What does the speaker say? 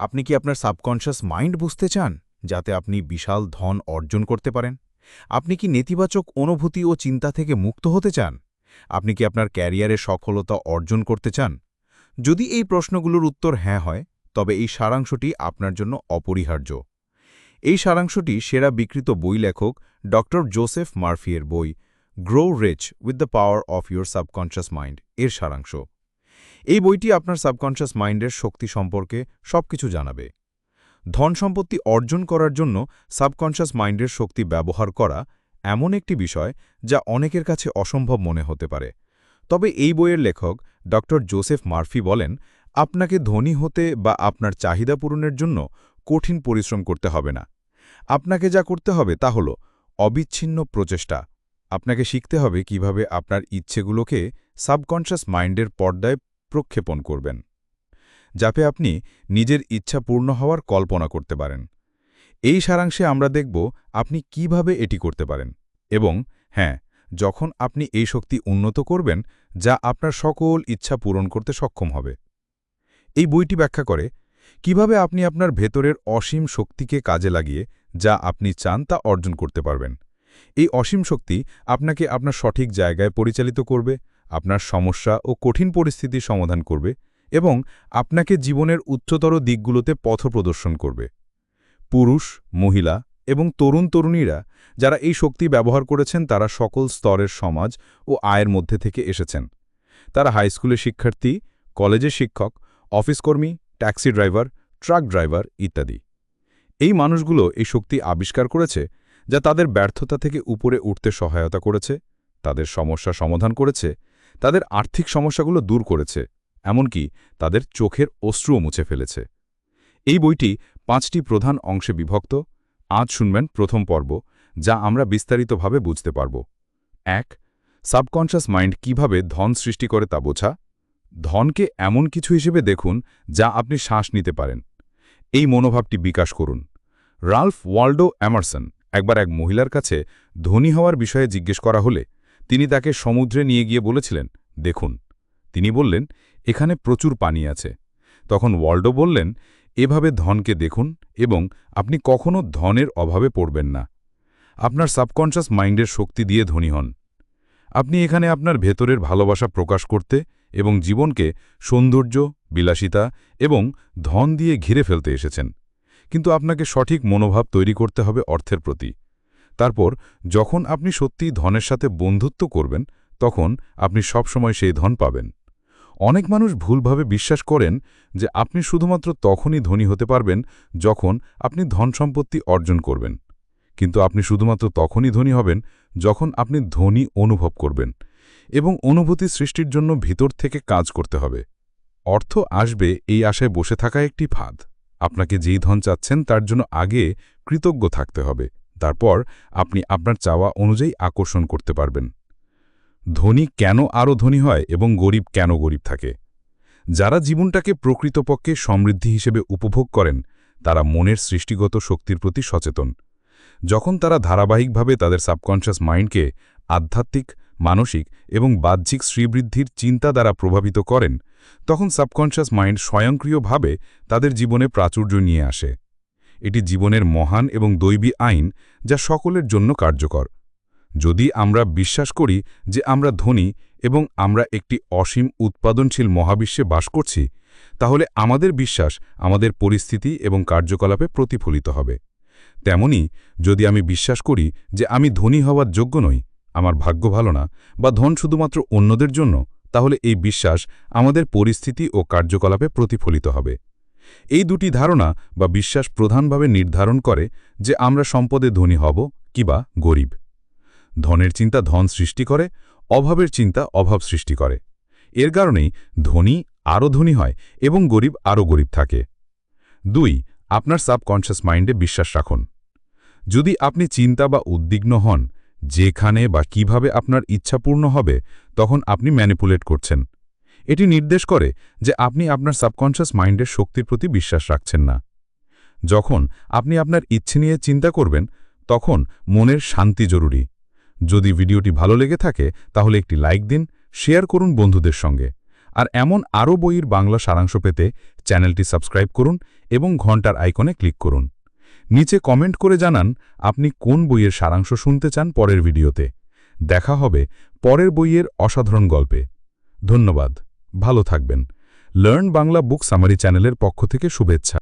আপনি কি আপনার সাবকনশাস মাইন্ড বুঝতে চান যাতে আপনি বিশাল ধন অর্জন করতে পারেন? আপনি কি নেতিবাচক অনুভূতি ও চিন্তা থেকে মুক্ত হতে চান? আপনি কি আপনার ক্যারিয়ারে সফলতা অর্জন করতে চান? যদি এই প্রশ্নগুলোর উত্তর হ্যাঁ হয়, তবে এই সারাংশটি আপনার জন্য অপরিহার্য। এই সারাংশটি সেরা বিকৃত বই লেখক ড জোসেফ মার্ফিয়ের বই grow rich with the power of your subconscious mind এর সারাংশ। এই বইটি আপনার সাবকনশাস মাইন্ডের শক্তি সম্পর্কে সবকিছু জানাবে। ধন সম্পত্তি অর্জন করার জন্য সাবকনশাস মাইন্ডের শক্তি ব্যবহার করা এমন একটি বিষয় যা অনেকের কাছে অসম্ভব মনে হতে পারে। তবে এই বইয়ের লেখক ড. জোসেফ মার্ফি বলেন, আপনাকে ধনী হতে বা আপনার চাহিদা পূরণের জন্য কঠিন পরিশ্রম করতে হবে না। আপনাকে যা করতে হবে তা হল অবিচ্ছিন্ন প্রচেষ্টা। আপনাকে শিখতে হবে কীভাবে আপনার ইচ্ছেগুলোকে সাবকনশাস মাইন্ডের পর্দায় প্রক্ষেপণ করবেন, যাতে আপনি নিজের ইচ্ছা পূর্ণ হওয়ার কল্পনা করতে পারেন। এই সারাংশে আমরা দেখব আপনি কীভাবে এটি করতে পারেন এবং হ্যাঁ যখন আপনি এই শক্তি উন্নত করবেন, যা আপনার সকল ইচ্ছা পূরণ করতে সক্ষম হবে। এই বইটি ব্যাখ্যা করে কীভাবে আপনি আপনার ভেতরের অসীম শক্তিকে কাজে লাগিয়ে যা আপনি চান তা অর্জন করতে পারবেন। এই অসীম শক্তি আপনাকে আপনার সঠিক জায়গায় পরিচালিত করবে আপনার সমস্যা ও কঠিন পরিস্থিতি সমাধান করবে এবং আপনাকে জীবনের উচ্চতর দিকগুলোতে পথ প্রদর্শন করবে। পুরুষ, মহিলা এবং তরুণ তরুণীরা যারা এই শক্তি ব্যবহার করেছেন, তারা সকল স্তরের সমাজ ও আয়ের মধ্যে থেকে এসেছেন। তারা হাইস্কুলের শিক্ষার্থী কলেজের শিক্ষক অফিসকর্মী ট্যাক্সি ড্রাইভার, ট্রাক ড্রাইভার ইত্যাদি। এই মানুষগুলো এই শক্তি আবিষ্কার করেছে যা তাদের ব্যর্থতা থেকে উপরে উঠতে সহায়তা করেছে, তাদের সমস্যা সমাধান করেছে তাদের আর্থিক সমস্যাগুলো দূর করেছে, এমনকি তাদের চোখের অশ্রুও মুছে ফেলেছে। এই বইটি পাঁচটি প্রধান অংশে বিভক্ত। আজ শুনবেন প্রথম পর্ব, যা আমরা বিস্তারিতভাবে বুঝতে পারব। এক, সাবকনশাস মাইন্ড কীভাবে ধন সৃষ্টি করে তা বোঝা? ধনকে এমন কিছু হিসেবে দেখুন, যা আপনি শ্বাস নিতে পারেন। এই মনোভাবটি বিকাশ করুন। রাল্ফ ওয়াল্ডো অ্যামারসন, একবার এক মহিলার কাছে ধনী হওয়ার বিষয়ে জিজ্ঞেস করা হলে তিনি তাকে সমুদ্রে নিয়ে গিয়ে বলেছিলেন, দেখুন। তিনি বললেন, এখানে প্রচুর পানি আছে। তখন ওয়াল্ডো বললেন, এভাবে ধনকে দেখুন এবং আপনি কখনও ধনের অভাবে পড়বেন না। আপনার সাবকনশাস মাইন্ডের শক্তি দিয়ে ধনী হন। আপনি এখানে আপনার ভেতরের ভালোবাসা প্রকাশ করতে এবং জীবনকে সৌন্দর্য, বিলাসিতা এবং ধন দিয়ে ঘিরে ফেলতে এসেছেন। কিন্তু আপনাকে সঠিক মনোভাব তৈরি করতে হবে অর্থের প্রতি। তারপর, যখন আপনি সত্যি ধনের সাথে বন্ধুত্ব করবেন, তখন আপনি সবসময় সেই ধন পাবেন। অনেক মানুষ ভুলভাবে বিশ্বাস করেন যে আপনি শুধুমাত্র তখনই ধনী হতে পারবেন যখন আপনি ধন সম্পত্তি অর্জন করবেন। কিন্তু আপনি শুধুমাত্র তখনই ধনী হবেন যখন আপনি ধনী অনুভব করবেন এবং অনুভূতি সৃষ্টির জন্য ভিতর থেকে কাজ করতে হবে। অর্থ আসবে এই আশায় বসে থাকা একটি ফাঁদ। আপনাকে যেই ধন চাচ্ছেন তার জন্য আগে কৃতজ্ঞ থাকতে হবে। তারপর আপনি আপনার চাওয়া অনুযায়ী আকর্ষণ করতে পারবেন। ধনী কেন আরও ধনী হয় এবং গরিব কেন গরিব থাকে? যারা জীবনটাকে প্রকৃতপক্ষে সমৃদ্ধি হিসেবে উপভোগ করেন, তারা মনের সৃষ্টিগত শক্তির প্রতি সচেতন। যখন তারা ধারাবাহিকভাবে তাদের সাবকনশাস মাইন্ডকে আধ্যাত্মিক, মানসিক এবং বাহ্যিক শ্রীবৃদ্ধির চিন্তা দ্বারা প্রভাবিত করেন, তখন সাবকনশাস মাইন্ড স্বয়ংক্রিয়ভাবে তাদের জীবনে প্রাচুর্য নিয়ে আসে। এটি জীবনের মহান এবং দৈবী আইন যা সকলের জন্য কার্যকর। যদি আমরা বিশ্বাস করি যে আমরা ধনী এবং আমরা একটি অসীম উৎপাদনশীল মহাবিশ্বে বাস করছি, তাহলে আমাদের বিশ্বাস আমাদের পরিস্থিতি এবং কার্যকলাপে প্রতিফলিত হবে। তেমনি যদি আমি বিশ্বাস করি যে আমি ধনী হওয়ার যোগ্য নই, আমার ভাগ্য ভালো না বা ধন শুধুমাত্র অন্যদের জন্য, তাহলে এই বিশ্বাস আমাদের পরিস্থিতি ও কার্যকলাপে প্রতিফলিত হবে। এই দুটি ধারণা বা বিশ্বাস প্রধানভাবে নির্ধারণ করে যে আমরা সম্পদে ধনী হব কিবা গরিব। ধনের চিন্তা ধন সৃষ্টি করে, অভাবের চিন্তা অভাব সৃষ্টি করে। এর কারণেই ধনী আরও ধনী হয় এবং গরিব আরও গরিব থাকে। দুই, আপনার সাবকনশাস মাইন্ডে বিশ্বাস রাখুন। যদি আপনি চিন্তা বা উদ্বিগ্ন হন, যেখানে বা কীভাবে আপনার ইচ্ছা পূর্ণ হবে, তখন আপনি ম্যানিপুলেট করছেন। এটি নির্দেশ করে যে আপনি আপনার সাবকনশাস মাইন্ডের শক্তির প্রতি বিশ্বাস রাখছেন না। যখন আপনি আপনার ইচ্ছে নিয়ে চিন্তা করবেন, তখন মনের শান্তি জরুরি। যদি ভিডিওটি ভালো লেগে থাকে, তাহলে একটি লাইক দিন, শেয়ার করুন বন্ধুদের সঙ্গে। আর এমন আরও বইয়ের বাংলা সারাংশ পেতে চ্যানেলটি সাবস্ক্রাইব করুন এবং ঘণ্টার আইকনে ক্লিক করুন। নিচে কমেন্ট করে জানান, আপনি কোন বইয়ের সারাংশ শুনতে চান পরের ভিডিওতে। দেখা হবে পরের বইয়ের অসাধারণ গল্পে। ধন্যবাদ। ভালো থাকবেন। লার্ন বাংলা বুক সামারি চ্যানেলের পক্ষ থেকে শুভেচ্ছা।